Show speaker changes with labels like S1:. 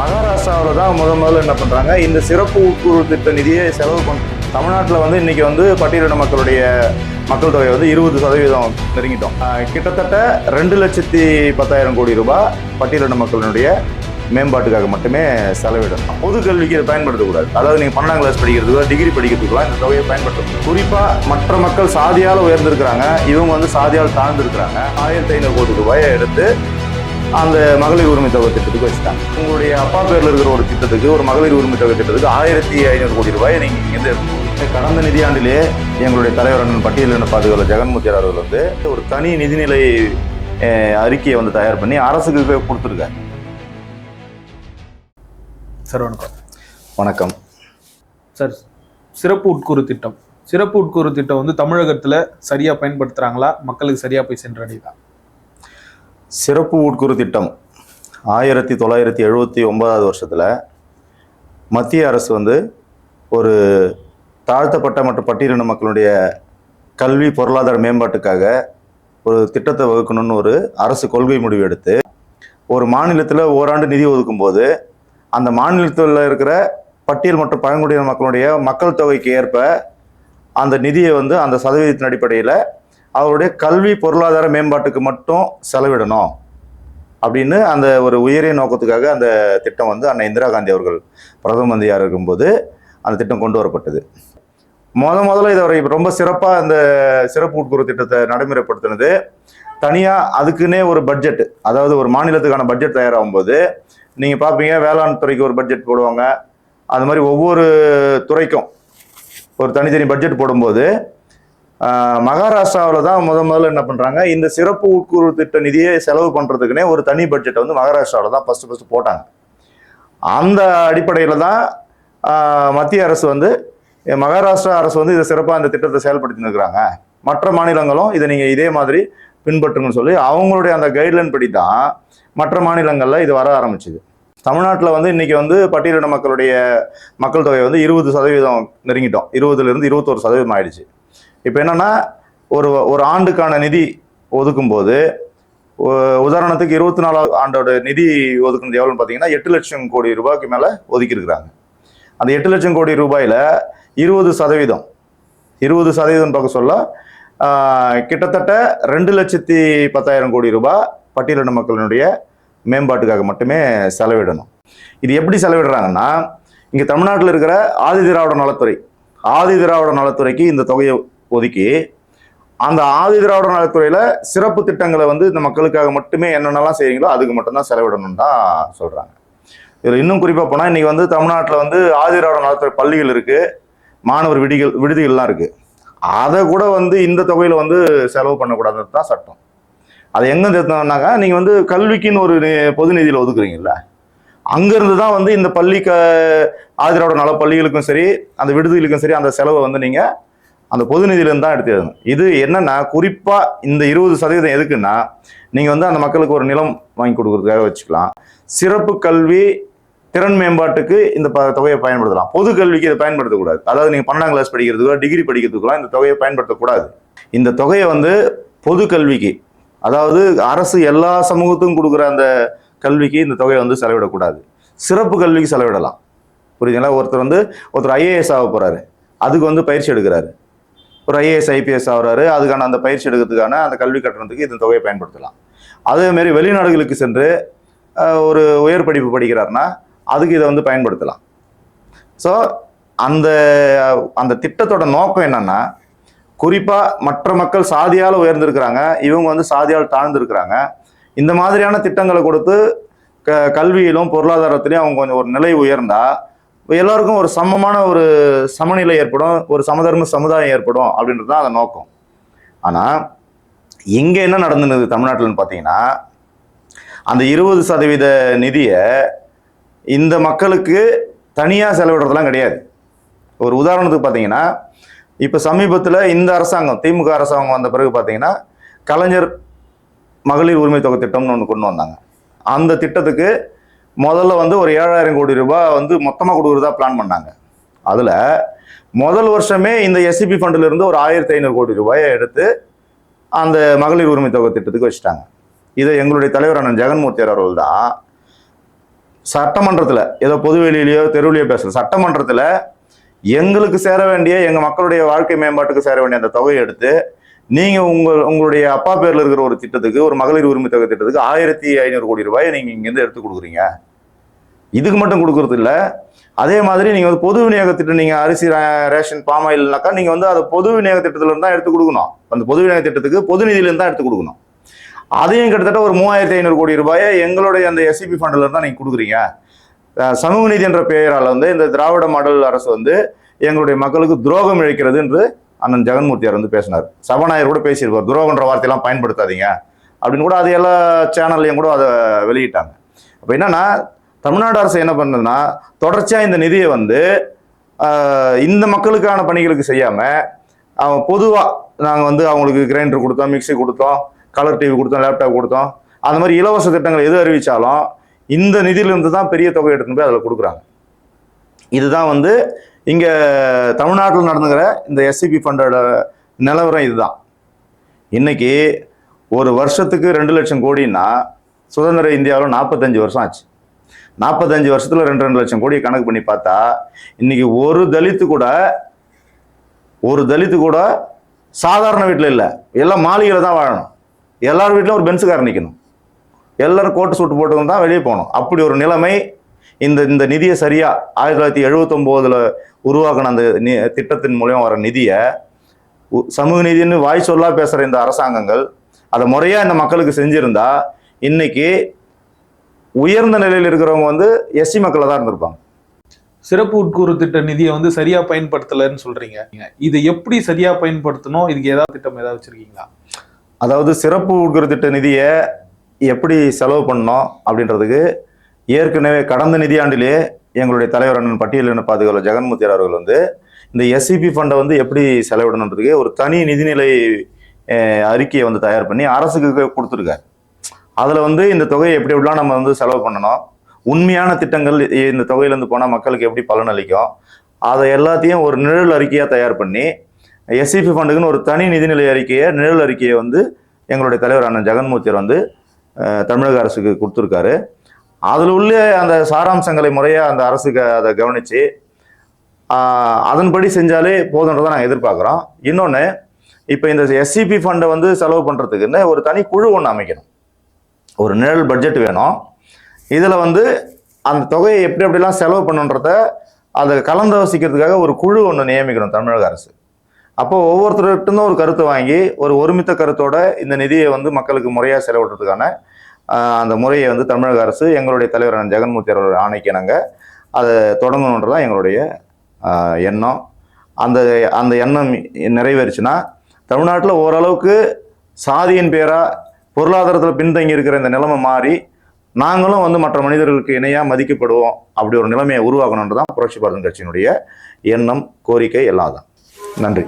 S1: மகாராஷ்டிராவில் தான் முத முதல்ல என்ன பண்ணுறாங்க இந்த சிறப்பு உட்குறு திட்ட நிதியை செலவு பண்ண தமிழ்நாட்டில் வந்து இன்றைக்கி வந்து பட்டியலின மக்களுடைய மக்கள் தொகை வந்து இருபது சதவீதம் நெருங்கிட்டோம். கிட்டத்தட்ட ரெண்டு லட்சத்தி பத்தாயிரம் கோடி ரூபாய் பட்டியலின மக்களினுடைய மேம்பாட்டுக்காக மட்டுமே செலவிடணும். பொது கல்விக்கு இதை பயன்படுத்தக்கூடாது. அதாவது நீங்கள் பன்னெண்டாம் கிளாஸ் படிக்கிறதுக்கோ டிகிரி படிக்கிறதுக்குலாம் இந்த தொகையை பயன்படுத்தணும் குறிப்பாக மற்ற மக்கள் சாதியால் உயர்ந்திருக்கிறாங்க இவங்க வந்து சாதியால் தாழ்ந்திருக்கிறாங்க. ஆயிரத்தி ஐநூறு கோடி ரூபாயை எடுத்து அந்த மகளிர் உரிமை தொகை திட்டத்துக்கு வச்சுட்டாங்க. உங்களுடைய அப்பா பேர்ல இருக்கிற ஒரு திட்டத்துக்கு ஒரு மகளிர் உரிமை தொகை திட்டத்துக்கு ஆயிரத்தி ஐநூறு கோடி ரூபாயை நீங்க இங்கிருந்து கடந்த நிதியாண்டிலே எங்களுடைய தலைவர் அண்ணன் பட்டியலின பாதுகாவலர் ஜெகன்மூர்த்தி அவர்கள் வந்து ஒரு தனி நிதிநிலை அறிக்கையை வந்து தயார் பண்ணி அரசுக்கு கொடுத்துருக்காரு.
S2: சார் வணக்கம்.
S1: வணக்கம்.
S2: சார் சிறப்பு உட்கூறு திட்டம். சிறப்பு உட்கூறு திட்டம் வந்து தமிழகத்துல சரியா பயன்படுத்துறாங்களா? மக்களுக்கு சரியா போய் சென்றடையுதா?
S1: சிறப்பு உட்குறு திட்டம் ஆயிரத்தி தொள்ளாயிரத்தி எழுபத்தி ஒன்பதாவது வருஷத்தில் மத்திய அரசு வந்து ஒரு தாழ்த்தப்பட்ட மற்றும் பட்டியலின மக்களுடைய கல்வி பொருளாதார மேம்பாட்டுக்காக ஒரு திட்டத்தை வகுக்கணும்னு ஒரு அரசு கொள்கை முடிவு எடுத்து ஒரு மாநிலத்தில் ஓராண்டு நிதி ஒதுக்கும்போது அந்த மாநிலத்தில் இருக்கிற பட்டியல் மற்றும் பழங்குடியின மக்களுடைய மக்கள் தொகைக்கு ஏற்ப அந்த நிதியை வந்து அந்த சதவீதத்தின் அடிப்படையில் அவருடைய கல்வி பொருளாதார மேம்பாட்டுக்கு மட்டும் செலவிடணும் அப்படின்னு அந்த ஒரு உயரிய நோக்கத்துக்காக அந்த திட்டம் வந்து அண்ணன் இந்திரா காந்தி அவர்கள் பிரதம மந்திரியாக இருக்கும்போது அந்த திட்டம் கொண்டு வரப்பட்டது. முத முதல்ல இதை ரொம்ப சிறப்பாக அந்த சிறப்பு உட்குறு திட்டத்தை நடைமுறைப்படுத்தினது. தனியாக அதுக்குன்னே ஒரு பட்ஜெட் அதாவது ஒரு மாநிலத்துக்கான பட்ஜெட் தயாராகும் போது நீங்கள் பார்ப்பீங்க வேளாண் துறைக்கு ஒரு பட்ஜெட் போடுவாங்க. அது மாதிரி ஒவ்வொரு துறைக்கும் ஒரு தனித்தனி பட்ஜெட் போடும்போது மகாராஷ்டிராவில் தான் முத முதல்ல என்ன பண்ணுறாங்க இந்த சிறப்பு உட்கூறு திட்ட நிதியை செலவு பண்ணுறதுக்குனே ஒரு தனி பட்ஜெட்டை வந்து மகாராஷ்டிராவில் தான் ஃபஸ்ட்டு ஃபஸ்ட்டு போட்டாங்க. அந்த அடிப்படையில் தான் மத்திய அரசு வந்து மகாராஷ்டிரா அரசு வந்து இதை சிறப்பாக இந்த திட்டத்தை செயல்படுத்தின்னு இருக்கிறாங்க. மற்ற மாநிலங்களும் இதை நீங்கள் இதே மாதிரி பின்பற்றுங்கன்னு சொல்லி அவங்களுடைய அந்த கைட்லைன் படி தான் மற்ற மாநிலங்களில் இது வர ஆரம்பிச்சுது. தமிழ்நாட்டில் வந்து இன்னைக்கு வந்து பட்டியலின மக்களுடைய மக்கள் தொகை வந்து இருபது சதவீதம் நெருங்கிட்டோம். இருபதுலேருந்து இருபத்தோரு சதவீதம் ஆயிடுச்சு. இப்போ என்னென்னா ஒரு ஒரு ஆண்டுக்கான நிதி ஒதுக்கும்போது உதாரணத்துக்கு இருபத்தி நாலாவது ஆண்டோட நிதி ஒதுக்குனது எவ்வளோன்னு பார்த்தீங்கன்னா எட்டு லட்சம் கோடி ரூபாய்க்கு மேலே ஒதுக்கியிருக்கிறாங்க. அந்த எட்டு லட்சம் கோடி ரூபாயில் இருபது சதவீதம் இருபது சதவீதம் பார்க்க சொல்ல கிட்டத்தட்ட ரெண்டு லட்சத்தி பத்தாயிரம் கோடி ரூபாய் பட்டியலின மக்களினுடைய மேம்பாட்டுக்காக மட்டுமே செலவிடணும். இது எப்படி செலவிடுறாங்கன்னா இங்கே தமிழ்நாட்டில் இருக்கிற ஆதி திராவிட நலத்துறை ஆதி திராவிட நலத்துறைக்கு இந்த தொகையை ஒதுக்கி அந்த ஆதி திராவிட நலத்துறையில் சிறப்பு திட்டங்களை வந்து இந்த மக்களுக்காக மட்டுமே என்னென்னலாம் செய்கிறீங்களோ அதுக்கு மட்டும்தான் செலவிடணும்னு தான் சொல்கிறாங்க இதில் இன்னும் குறிப்பாக போனால் இன்றைக்கி வந்து தமிழ்நாட்டில் வந்து ஆதி திராவிட நலத்துறை பள்ளிகள் இருக்குது மாணவர் விடிகள் விடுதிகள்லாம் இருக்குது அதை கூட வந்து இந்த தொகையில் வந்து செலவு பண்ணக்கூடாதுன்னு தான் சட்டம். அதை எங்கே நிறுத்தினாக்கா நீங்கள் வந்து கல்விக்குன்னு ஒரு நி- பொது நிதியில் ஒதுக்குறீங்கல்ல அங்கேருந்து தான் வந்து இந்த பள்ளி க ஆதிராவிட நல பள்ளிகளுக்கும் சரி அந்த விடுதிகளுக்கும் சரி அந்த செலவை வந்து நீங்கள் அந்த பொது நிதியிலேருந்து தான் எடுத்து எழுதணும். இது என்னன்னா குறிப்பாக இந்த இருபது சதவீதம் எதுக்குன்னா நீங்கள் வந்து அந்த மக்களுக்கு ஒரு நிலம் வாங்கி கொடுக்குறதுக்காக வச்சுக்கலாம். சிறப்பு கல்வி திறன் மேம்பாட்டுக்கு இந்த ப தொகையை பயன்படுத்தலாம். பொது கல்விக்கு இதை பயன்படுத்தக்கூடாது. அதாவது நீங்கள் பன்னெண்டாம் கிளாஸ் படிக்கிறதுக்கோ டிகிரி படிக்கிறதுக்கோ இந்த தொகையை பயன்படுத்தக்கூடாது. இந்த தொகையை வந்து பொது கல்விக்கு அதாவது அரசு எல்லா சமூகத்துக்கும் கொடுக்குற அந்த கல்விக்கு இந்த தொகையை வந்து செலவிடக்கூடாது. சிறப்பு கல்விக்கு செலவிடலாம். புரியுதுங்களா? ஒருத்தர் வந்து ஒருத்தர் ஐஏஎஸ் ஆக போகிறாரு அதுக்கு வந்து பயிற்சி எடுக்கிறாரு. ஒரு ஐஏஎஸ் ஐபிஎஸ் ஆகிறாரு அதுக்கான அந்த பயிற்சி எடுக்கிறதுக்கான அந்த கல்வி கட்டணத்துக்கு இந்த தொகையை பயன்படுத்தலாம். அதேமாரி வெளிநாடுகளுக்கு சென்று ஒரு உயர் படிப்பு படிக்கிறாருன்னா அதுக்கு இதை வந்து பயன்படுத்தலாம். ஸோ அந்த அந்த திட்டத்தோட நோக்கம் என்னன்னா குறிப்பாக மற்ற மக்கள் சாதியால் உயர்ந்திருக்கிறாங்க இவங்க வந்து சாதியால் தாழ்ந்திருக்கிறாங்க. இந்த மாதிரியான திட்டங்களை கொடுத்து க கல்வியிலும் பொருளாதாரத்திலையும் அவங்க கொஞ்சம் ஒரு நிலை உயர்ந்தால் எல்லாருக்கும் ஒரு சமமான ஒரு சமநிலை ஏற்படும் ஒரு சமதர்ம சமுதாயம் ஏற்படும் அப்படின்றது தான் அந்த நோக்கம். ஆனால் இங்கே என்ன நடந்துனது தமிழ்நாட்டில்னு பார்த்தீங்கன்னா அந்த இருபது சதவீத நிதியை இந்த மக்களுக்கு தனியாக செலவிடுறதெல்லாம் கிடையாது. ஒரு உதாரணத்துக்கு பார்த்தீங்கன்னா இப்போ சமீபத்தில் இந்த அரசாங்கம் திமுக அரசாங்கம் வந்த பிறகு பார்த்தீங்கன்னா கலைஞர் மகளிர் உரிமை தொகை திட்டம்னு ஒன்று கொண்டு வந்தாங்க. அந்த திட்டத்துக்கு முதல்ல வந்து ஒரு ஏழாயிரம் கோடி ரூபாய் வந்து மொத்தமாக கொடுக்குறதா பிளான் பண்ணாங்க. அதில் முதல் வருஷமே இந்த எஸ்சிபி ஃபண்டில் இருந்து ஒரு ஆயிரத்தி ஐநூறு கோடி ரூபாயை எடுத்து அந்த மகளிர் உரிமை தொகை திட்டத்துக்கு வச்சுட்டாங்க. இதை எங்களுடைய தலைவரான ஜெகன்மூர்த்தி அவர்கள் தான். சட்டமன்றத்தில் ஏதோ பொதுவெளியிலையோ தெருவிலையோ பேசுகிற சட்டமன்றத்தில் எங்களுக்கு சேர வேண்டிய எங்கள் மக்களுடைய வாழ்க்கை மேம்பாட்டுக்கு சேர வேண்டிய அந்த தொகையை எடுத்து நீங்கள் உங்கள் உங்களுடைய அப்பா பேரில் இருக்கிற ஒரு திட்டத்துக்கு ஒரு மகளிர் உரிமை தொகை திட்டத்துக்கு ஆயிரத்தி ஐநூறு கோடி ரூபாயை நீங்கள் இங்கேருந்து எடுத்து கொடுக்குறீங்க. இதுக்கு மட்டும் கொடுக்கறது இல்லை. அதே மாதிரி நீங்கள் வந்து பொது விநியோக திட்டம் நீங்கள் அரிசி ரே- ரேஷன் பாம் ஆயில்னாக்கா நீங்கள் வந்து அதை பொது விநியோக திட்டத்திலேருந்து தான் எடுத்து கொடுக்கணும். அந்த பொது விநியோக திட்டத்துக்கு பொது நிதியிலேருந்து தான் எடுத்து கொடுக்கணும். அதையும் கிட்டத்தட்ட ஒரு மூவாயிரத்தி ஐநூறு கோடி ரூபாயை எங்களுடைய அந்த எஸ்சிபி ஃபண்டில் இருந்தால் நீங்கள் கொடுக்குறீங்க. சமூக நீதி என்ற பெயரால் வந்து இந்த திராவிட மாடல் அரசு வந்து எங்களுடைய மக்களுக்கு துரோகம் இழைக்கிறது என்று அண்ணன் ஜெகன்மூர்த்தியார் வந்து பேசினார். சபாநாயகர் கூட பேசியிருப்பார். துரோகன்ற வார்த்தையெல்லாம் பயன்படுத்தாதீங்க. அப்படின்னு கூட அது எல்லா சேனல்லையும் கூட அதை வெளியிட்டாங்க. அப்போ என்னன்னா தமிழ்நாடு அரசு என்ன பண்ணுதுன்னா தொடர்ச்சியாக இந்த நிதியை வந்து இந்த மக்களுக்கான பணிகளுக்கு செய்யாமல் அவன் பொதுவாக நாங்கள் வந்து அவங்களுக்கு கிரைண்டர் கொடுத்தோம் மிக்ஸி கொடுத்தோம் கலர் டிவி கொடுத்தோம் லேப்டாப் கொடுத்தோம். அந்த மாதிரி இலவச திட்டங்கள் எது அறிவித்தாலும் இந்த நிதியிலிருந்து தான் பெரிய தொகை எடுத்துன்னு போய் அதில் கொடுக்குறாங்க. இதுதான் வந்து இங்கே தமிழ்நாட்டில் நடந்துக்கிற இந்த எஸ்சிபி ஃபண்டோட நிலவரம் இதுதான். இன்றைக்கி ஒரு வருஷத்துக்கு ரெண்டு லட்சம் கோடின்னா சுதந்திர இந்தியாவில் நாற்பத்தஞ்சு வருஷம் ஆச்சு. நாற்பத்தஞ்சு வருஷத்தில் ரெண்டு ரெண்டு லட்சம் கோடியை கணக்கு பண்ணி பார்த்தா இன்னைக்கு ஒரு தலித்து கூட ஒரு தலித்து கூட சாதாரண வீட்டில் இல்லை. எல்லாம் மாளிகையில் தான் வாழணும். எல்லார் வீட்டிலும் ஒரு பென்ஸ் நிற்கணும் எல்லோரும் கோட்டு சூட்டு போட்டுக்கணும் தான் வெளியே போகணும். அப்படி ஒரு நிலைமை இந்த இந்த நிதியை சரியாக ஆயிரத்தி தொள்ளாயிரத்தி எழுபத்தொம்போதில் உருவாக்கின அந்த நி திட்டத்தின் மூலியம் வர நிதியை உ- சமூக நீதினு வாய் சொல்லா பேசுகிற இந்த அரசாங்கங்கள் அதை முறையாக இந்த மக்களுக்கு செஞ்சுருந்தா இன்றைக்கி உயர்ந்த நிலையில் இருக்கிறவங்க வந்து எஸ்சி மக்களாக தான் இருந்திருப்பாங்க.
S2: சிறப்பு உட்கூறு திட்ட நிதியை வந்து சரியா பயன்படுத்தலைன்னு சொல்றீங்க. இதை எப்படி சரியா பயன்படுத்தணும்? இதுக்கு ஏதாவது திட்டம் ஏதாவது வச்சிருக்கீங்களா?
S1: அதாவது சிறப்பு உட்கரு திட்ட நிதியை எப்படி செலவு பண்ணோம் அப்படின்றதுக்கு ஏற்கனவே கடந்த நிதியாண்டிலே எங்களுடைய தலைவர் அண்ணன் பட்டியலின பாதுகாவலர் ஜெகன்மூர்த்தியார் அவர்கள் வந்து இந்த எஸ்சிபி ஃபண்டை வந்து எப்படி செலவிடணுன்றதுக்கு ஒரு தனி நிதிநிலை அறிக்கையை வந்து தயார் பண்ணி அரசுக்கு கொடுத்துருக்காரு. அதில் வந்து இந்த தொகையை எப்படி எப்படிலாம் நம்ம வந்து செலவு பண்ணணும்? உண்மையான திட்டங்கள் இந்த தொகையிலேருந்து போனால் மக்களுக்கு எப்படி பலனளிக்கும் அதை எல்லாத்தையும் ஒரு நிழல் அறிக்கையாக தயார் பண்ணி எஸ்சிபி ஃபண்டுக்குன்னு ஒரு தனி நிதிநிலை அறிக்கையை நிழல் அறிக்கையை வந்து எங்களுடைய தலைவர் அண்ணன் ஜெகன்மூர்த்தியர் வந்து தமிழக அரசுக்கு கொடுத்துருக்காரு. அதில் உள்ள அந்த சாராம்சங்களை முறையாக அந்த அரசுக்கு அதை கவனித்து அதன்படி செஞ்சாலே போதுன்றதை நாங்கள் எதிர்பார்க்குறோம். இன்னொன்று இப்போ இந்த எஸ்சிபி ஃபண்டை வந்து செலவு பண்ணுறதுக்குன்னு ஒரு தனி குழு ஒன்று அமைக்கணும். ஒரு நிழல் பட்ஜெட் வேணும். இதில் வந்து அந்த தொகையை எப்படி எப்படிலாம் செலவு பண்ணுன்றத அதை கலந்தாலோசிக்கிறதுக்காக ஒரு குழு ஒன்று நியமிக்கணும் தமிழக அரசு. அப்போ ஒவ்வொருத்தருக்கிட்டும் ஒரு கருத்தை வாங்கி ஒரு ஒருமித்த கருத்தோட இந்த நிதியை வந்து மக்களுக்கு முறையாக செலவிடுறதுக்கான அந்த முறையை வந்து தமிழக அரசு எங்களுடைய தலைவரான ஜெகன்மூர்த்தி அவர்கள் ஆணைக்கு நாங்கள் அதை தொடங்கணுன்றதான் எங்களுடைய எண்ணம். அந்த அந்த எண்ணம் நிறைவேறுச்சுன்னா தமிழ்நாட்டில் ஓரளவுக்கு சாதியின் பேராக பொருளாதாரத்தில் பின்தங்கி இருக்கிற இந்த நிலைமை மாறி நாங்களும் வந்து மற்ற மனிதர்களுக்கு இணையாக மதிக்கப்படுவோம். அப்படி ஒரு நிலைமையை உருவாக்கணுன்றதான் புரட்சி பாரதம் கட்சியினுடைய எண்ணம் கோரிக்கை எல்லாம் தான் நன்றி.